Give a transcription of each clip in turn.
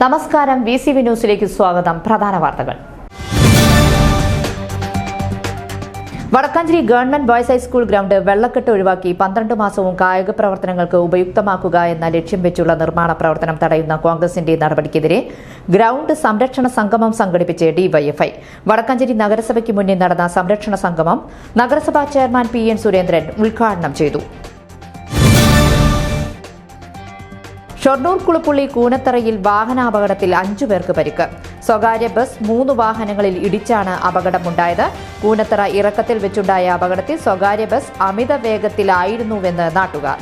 നമസ്കാരം V C V ന്യൂസിലേക്ക് സ്വാഗതം. പ്രധാന വാർത്തകൾ. Vadakkanchery government boys high school ground വെള്ളക്കെട്ട് ഒഴിവാക്കി പന്ത്രണ്ട് മാസവും കായിക പ്രവർത്തനങ്ങൾക്ക് ഉപയുക്തമാക്കുക എന്ന ലക്ഷ്യം വെച്ചുള്ള നിർമ്മാണ പ്രവർത്തനം തടയുന്ന കോൺഗ്രസിന്റെ നടപടിക്കെതിരെ ഗ്രൗണ്ട് സംരക്ഷണ സംഗമം സംഘടിപ്പിച്ച് ഡിവൈഎഫ്ഐ. വടക്കാഞ്ചേരി നഗരസഭയ്ക്ക് മുന്നിൽ നടന്ന സംരക്ഷണ സംഗമം നഗരസഭാ ചെയർമാൻ പി എൻ സുരേന്ദ്രൻ ഉദ്ഘാടനം ചെയ്തു. ഷൊർണൂർ കുളുപ്പുള്ളി കൂനത്തറയിൽ വാഹനാപകടത്തിൽ അഞ്ചു പേർക്ക് പരിക്ക്. സ്വകാര്യ ബസ് മൂന്ന് വാഹനങ്ങളിൽ ഇടിച്ചാണ് അപകടമുണ്ടായത്. കൂനത്തറ ഇറക്കത്തിൽ വെച്ചുണ്ടായ അപകടത്തിൽ സ്വകാര്യ ബസ് അമിത വേഗത്തിലായിരുന്നുവെന്ന് നാട്ടുകാർ.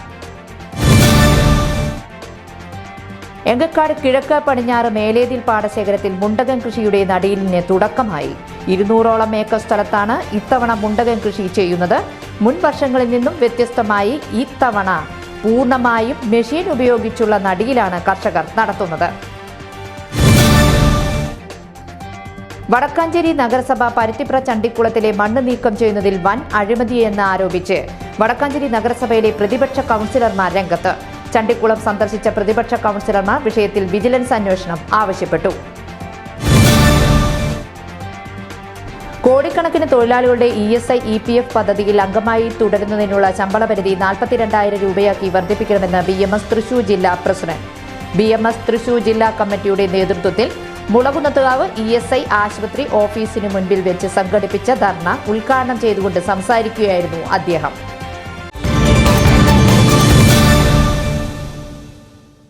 എങ്കക്കാട് കിഴക്ക് പടിഞ്ഞാറ് മേലേതിൽ പാടശേഖരത്തിൽ മുണ്ടകൻ കൃഷിയുടെ നടീലിന് തുടക്കമായി. ഇരുന്നൂറോളം ഏക്കർ സ്ഥലത്താണ് ഇത്തവണ മുണ്ടകൻ കൃഷി ചെയ്യുന്നത്. മുൻ വർഷങ്ങളിൽ നിന്നും വ്യത്യസ്തമായി ഇത്തവണ പൂർണമായും മെഷീൻ ഉപയോഗിച്ചുള്ള നടിയിലാണ് കർഷകർ നടത്തുന്നത്. വടക്കാഞ്ചേരി നഗരസഭ പരുത്തിപ്ര ചണ്ടിക്കുളത്തിലെ മണ്ണ് നീക്കം ചെയ്യുന്നതിൽ വൻ അഴിമതിയെന്ന് ആരോപിച്ച് വടക്കാഞ്ചേരി നഗരസഭയിലെ പ്രതിപക്ഷ കൌൺസിലർമാർ രംഗത്ത്. ചണ്ടിക്കുളം സന്ദർശിച്ച പ്രതിപക്ഷ കൌൺസിലർമാർ വിഷയത്തിൽ വിജിലൻസ് അന്വേഷണം ആവശ്യപ്പെട്ടു. കോടിക്കണക്കിന് തൊഴിലാളികളുടെ E S I E P F പദ്ധതിയിൽ അംഗമായി തുടരുന്നതിനുള്ള ശമ്പള പരിധി നാൽപ്പത്തിരണ്ടായിരം രൂപയാക്കി വർദ്ധിപ്പിക്കണമെന്ന് ബി എം എസ് തൃശൂർ ജില്ലാ president. B M S Thrissur ജില്ലാ കമ്മിറ്റിയുടെ നേതൃത്വത്തിൽ മുളകുന്നത്തുകാവ് ഇ എസ് ഐ ആശുപത്രി ഓഫീസിന് മുൻപിൽ വെച്ച് സംഘടിപ്പിച്ച ധർണ ഉദ്ഘാടനം ചെയ്തുകൊണ്ട് സംസാരിക്കുകയായിരുന്നു അദ്ദേഹം.